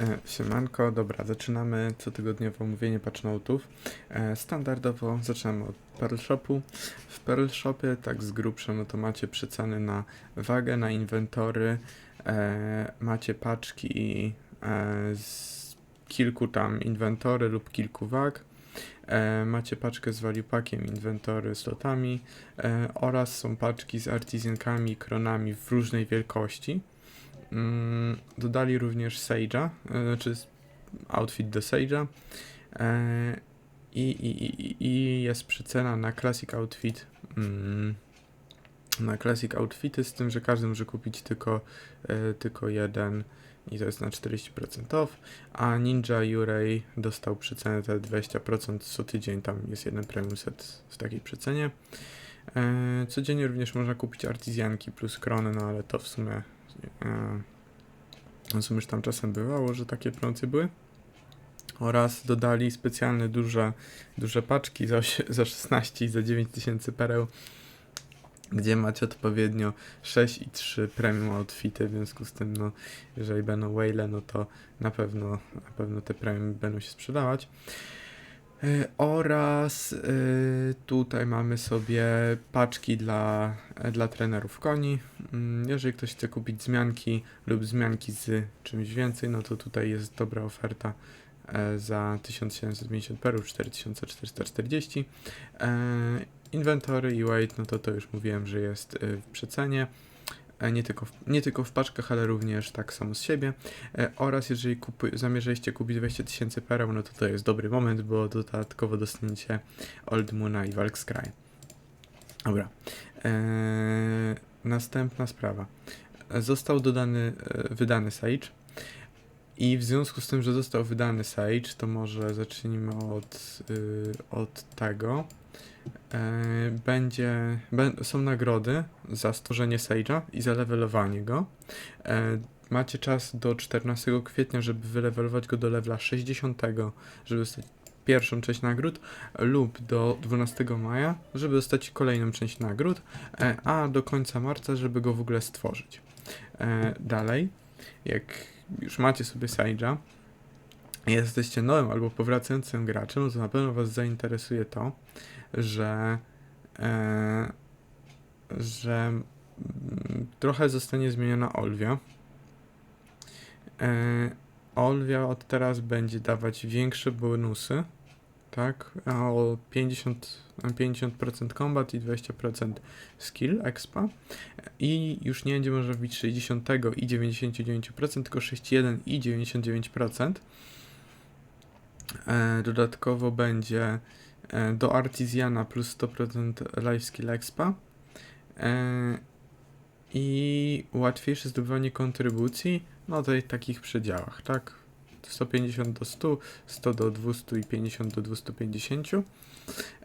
E, Siemanko, dobra, zaczynamy cotygodniowe omówienie patchnotów. E, Standardowo zaczynamy od Pearl Shopu. W Pearl Shopie, tak z grubsza, no to macie przeceny na wagę, na inwentory, e, macie paczki z kilku tam inwentory lub kilku wag. E, macie paczkę z value packiem, inwentory z lotami e, oraz są paczki z artizjankami, kronami w różnej wielkości. Mm, dodali również Sage'a, e, s- outfit do Sage'a e, i, i, i, jest przecena na Classic Outfit. Mm, na Classic Outfity, z tym, że każdy może kupić tylko, e, tylko jeden i to jest na 40% off, a Ninja Yurei dostał przecenę te 20% co tydzień, tam jest jeden premium set w takiej przecenie. E, codziennie również można kupić artizjanki plus krony, no ale to w sumie e, w sumie już tam czasem bywało, że takie promocje były. Oraz dodali specjalne duże, duże paczki za, za 16 i za 9 tysięcy pereł, gdzie macie odpowiednio 6 i 3 premium outfity, w związku z tym, no, jeżeli będą whale, no to na pewno, na pewno te premium będą się sprzedawać. E, Oraz e, tutaj mamy sobie paczki dla, e, dla trenerów koni. Mm, Jeżeli ktoś chce kupić zmianki lub zmianki z czymś więcej, no to tutaj jest dobra oferta za 1750 perów, 4440. E, Inwentory i weight, no to to już mówiłem, że jest w przecenie. E, Nie tylko, w, nie tylko w paczkach, ale również tak samo z siebie. E, oraz jeżeli kupuj, zamierzaliście kupić 20 tysięcy pereł, no to to jest dobry moment, bo dodatkowo dostaniecie Old Moona i Valkscry. Dobra. E, następna sprawa. Został dodany, e, wydany Sage. I w związku z tym, że został wydany Sage, to może zacznijmy od, y, od tego. E, będzie, bę- są nagrody za stworzenie Sage'a i za levelowanie go. E, macie czas do 14 kwietnia, żeby wylevelować go do levela 60, żeby dostać pierwszą część nagród, lub do 12 maja, żeby dostać kolejną część nagród, e, a do końca marca, żeby go w ogóle stworzyć. Dalej, jak już macie sobie Sage'a, jesteście nowym albo powracającym graczem, to na pewno Was zainteresuje to, że, e, że mm, trochę zostanie zmieniona Olwia. E, Olwia od teraz będzie dawać większe bonusy, tak? O 50, 50% combat i 20% skill expa. I już nie będzie można wbić 60 i 99%, tylko 61 i 99%. E, dodatkowo będzie e, do Artizjana plus 100% life skill expa. E, I łatwiejsze zdobywanie kontrybucji, no w takich przedziałach, tak? 150 do 100, 100 do 200 i 50 do 250.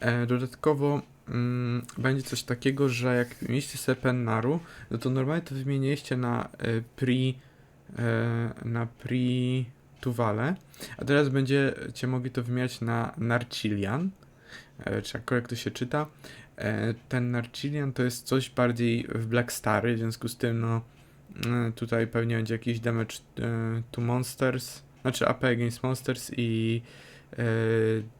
E, dodatkowo mm, będzie coś takiego, że jak mieliście sobie Pennaru, no to normalnie to wymieniliście na e, pri e, na pri Tuwale, a teraz będziecie mogli to wymieniać na Narcilian, e, czy jakkolwiek to się czyta. E, ten Narcilian to jest coś bardziej w Black Stary, w związku z tym no e, tutaj pewnie będzie jakiś damage to monsters, znaczy AP against monsters i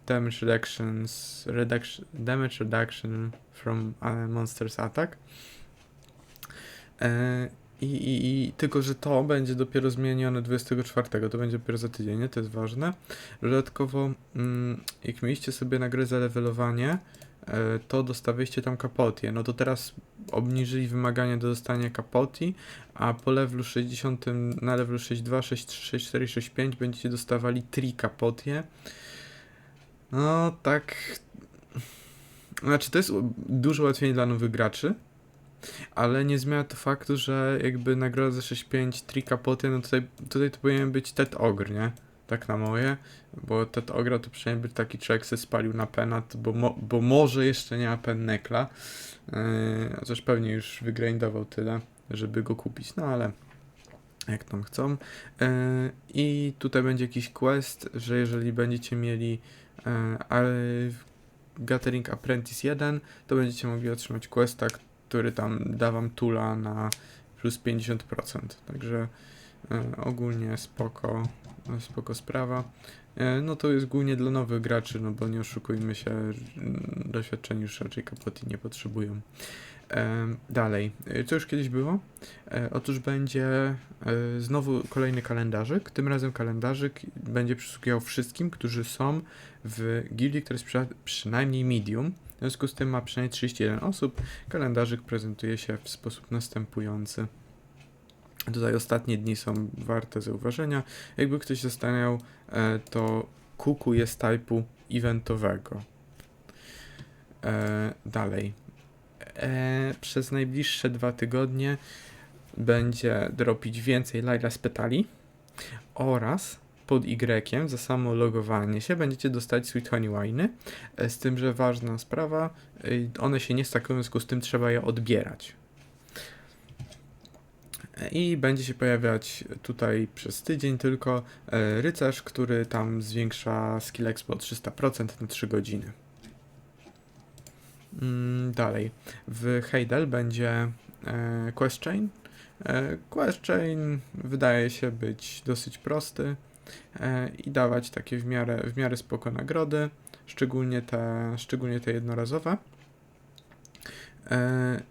damage reductions, reduction, damage reduction from monsters attack. I, i, I tylko, że to będzie dopiero zmienione 24, to będzie dopiero za tydzień, nie? To jest ważne. Dodatkowo, mm, jak mieliście sobie na grę za levelowanie, e, to dostawiliście tam kapotię. No to teraz obniżyli wymagania do dostania kapoti, a po levelu 60, na levelu 6.2, 6.3, 6.4, 6.5 będziecie dostawali 3 kapotie. No tak. Znaczy, to jest dużo łatwiej dla nowych graczy. Ale nie zmienia to faktu, że jakby nagroda za 6.5 3 kapoty, no tutaj, tutaj to powinien być Ted Ogr, nie? Tak na moje, bo Ted Ogra to przynajmniej taki człowiek se spalił na penat, bo, mo, bo może jeszcze nie ma pennekla. Yy, chociaż pewnie już wygrindował tyle, żeby go kupić, no ale jak tam chcą. Yy, I tutaj będzie jakiś quest, że jeżeli będziecie mieli yy, Gathering Apprentice 1, to będziecie mogli otrzymać questa, który tam da wam tula na plus 50%. Także e, ogólnie spoko. spoko sprawa. E, No to jest głównie dla nowych graczy, no bo nie oszukujmy się, mm, doświadczeni już raczej kapoti nie potrzebują. Em, Dalej, E, co już kiedyś było? E, Otóż będzie e, znowu kolejny kalendarzyk. Tym razem kalendarzyk będzie przysługiwał wszystkim, którzy są w gildii, która jest przy, przynajmniej medium. W związku z tym ma przynajmniej 31 osób. Kalendarzyk prezentuje się w sposób następujący. Tutaj ostatnie dni są warte zauważenia. Jakby ktoś zastanawiał, e, to kuku jest typu eventowego. E, dalej. E, przez najbliższe dwa tygodnie będzie dropić więcej Laila Spetali oraz pod Y za samo logowanie się będziecie dostać Sweet Honey Wine. E, Z tym, że ważna sprawa, e, one się nie stakują, w związku z tym trzeba je odbierać. E, I będzie się pojawiać tutaj przez tydzień tylko rycerz, który tam zwiększa skill expo o 300% na 3 godziny. Mm, dalej. W Heidel będzie Quest Chain. Quest Chain wydaje się być dosyć prosty i dawać takie w miarę, w miarę spoko nagrody, szczególnie te, szczególnie te jednorazowe. E,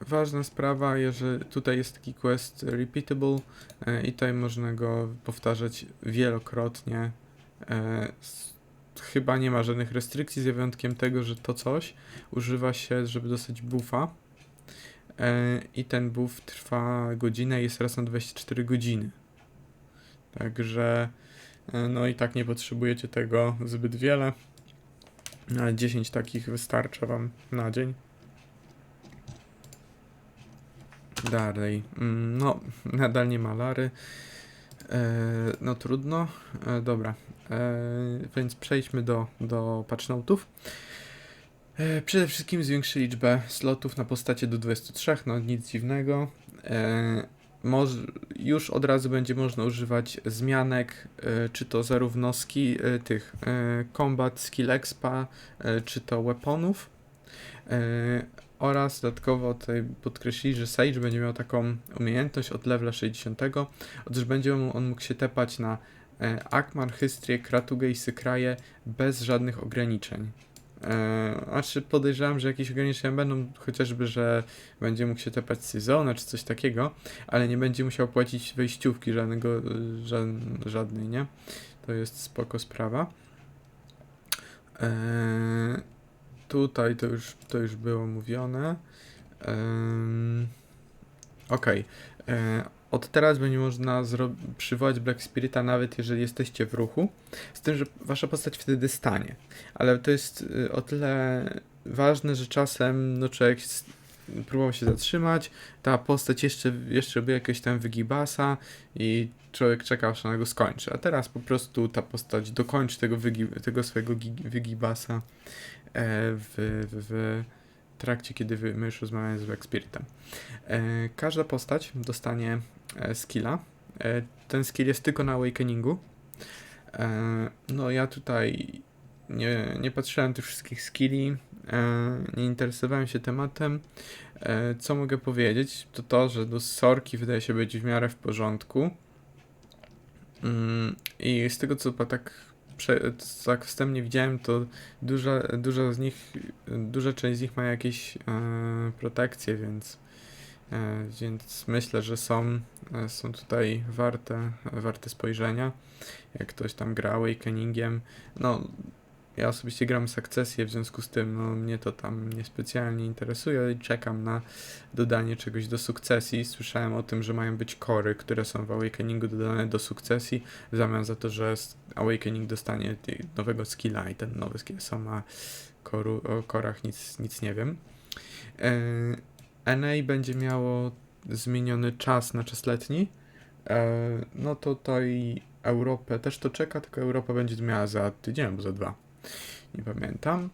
ważna sprawa, jeżeli tutaj jest taki quest repeatable e, i tutaj można go powtarzać wielokrotnie. E, chyba nie ma żadnych restrykcji, z wyjątkiem tego, że to coś używa się, żeby dostać buffa. E, I ten buff trwa godzinę i jest raz na 24 godziny. Także e, no i tak nie potrzebujecie tego zbyt wiele. Ale 10 takich wystarcza wam na dzień. Dalej. Mm, No, nadal nie ma Lary. E, no trudno. E, dobra. Więc przejdźmy do, do patchnotów. E, przede wszystkim zwiększy liczbę slotów na postacie do 23, no nic dziwnego. Już od razu będzie można używać zmianek, e, czy to zarówno ski, e, tych e, combat skill expa, czy to weaponów. Oraz dodatkowo tutaj podkreślili, że Sage będzie miał taką umiejętność od levela 60. Otóż będzie on mógł się tepać na Akmar, Hystrię, Kratugę i Sykraję bez żadnych ograniczeń. E, znaczy podejrzewam, że jakieś ograniczenia będą, chociażby, że będzie mógł się tepać sezona czy coś takiego, ale nie będzie musiał płacić wejściówki żadnego, żadn, żadnej, nie? To jest spoko sprawa. E, tutaj to już, to już było mówione. Em, Okej. E, Od teraz będzie można przywołać Black Spirita nawet jeżeli jesteście w ruchu, z tym, że wasza postać wtedy stanie. Ale to jest y, o tyle ważne, że czasem no, człowiek próbował się zatrzymać, ta postać jeszcze, jeszcze by jakiegoś tam wygibasa i człowiek czekał, aż ona go skończy. A teraz po prostu ta postać dokończy tego, wygi- tego swojego gi- wygibasa e, w, w, w trakcie, kiedy my już rozmawiamy z Black Spiritem. E, każda postać dostanie skilla. E, ten skill jest tylko na Awakeningu. E, no ja tutaj nie, nie patrzyłem tych wszystkich skilli, e, nie interesowałem się tematem. E, co mogę powiedzieć, to to, że do sorki wydaje się być w miarę w porządku. Mm, I z tego co tak, tak wstępnie widziałem, to duża, duża z nich, duża część z nich ma jakieś e, protekcje, więc, e, więc myślę, że są, e, są tutaj warte, warte spojrzenia. Jak ktoś tam gra Awakeningiem, no ja osobiście gram Succesję, w związku z tym no, mnie to tam niespecjalnie interesuje i czekam na dodanie czegoś do sukcesji. Słyszałem o tym, że mają być kory, które są w Awakeningu dodane do sukcesji, w zamian za to, że Awakening dostanie nowego skilla i ten nowy skill są koru, o korach nic, nic nie wiem. E, NA będzie miało zmieniony czas na czas letni. E, no to tutaj Europę też to czeka, tylko Europa będzie miała za tydzień albo za dwa. Nie pamiętam.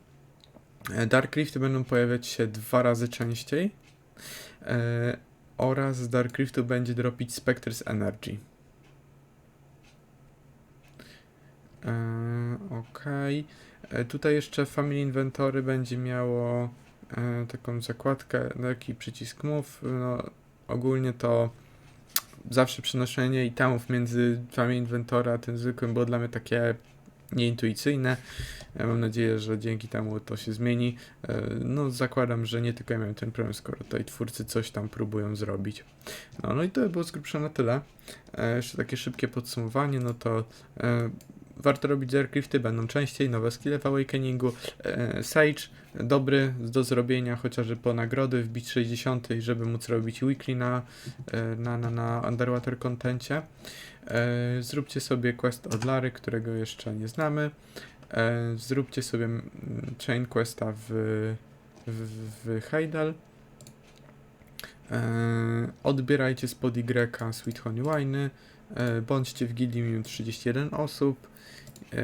E, Dark Rifty będą pojawiać się dwa razy częściej. E, oraz z Dark Riftu będzie dropić Spectres Energy. Okej. Tutaj jeszcze Family Inventory będzie miało taką zakładkę, taki przycisk move. No, ogólnie to zawsze przenoszenie itemów między dwami inwentora, tym zwykłym było dla mnie takie nieintuicyjne. Mam nadzieję, że dzięki temu to się zmieni. E, No, zakładam, że nie tylko ja miałem ten problem, skoro tutaj twórcy coś tam próbują zrobić. No, no i to by było z grubsza na tyle. E, Jeszcze takie szybkie podsumowanie, no to e, warto robić zerclifty, będą częściej, nowe skille w Awakeningu. E, Sage, dobry do zrobienia, chociażby po nagrody wbić 60, żeby móc robić weekly na, e, na, na, na Underwater Contencie. E, Zróbcie sobie quest od Lary, którego jeszcze nie znamy. Zróbcie sobie chain questa w, w, w Heidel. Odbierajcie spod Y Sweet Honey Wine. Bądźcie w gildii minimum 31 osób. E,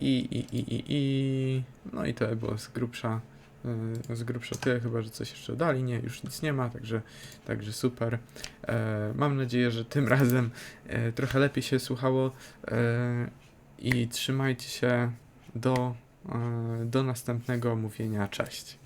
I, i, i, i, i, no i to by było z grubsza, e, z grubsza tyle, chyba, że coś jeszcze dali, nie, już nic nie ma, także, także super. E, mam nadzieję, że tym razem e, trochę lepiej się słuchało e, i trzymajcie się do, e, do następnego omówienia, cześć.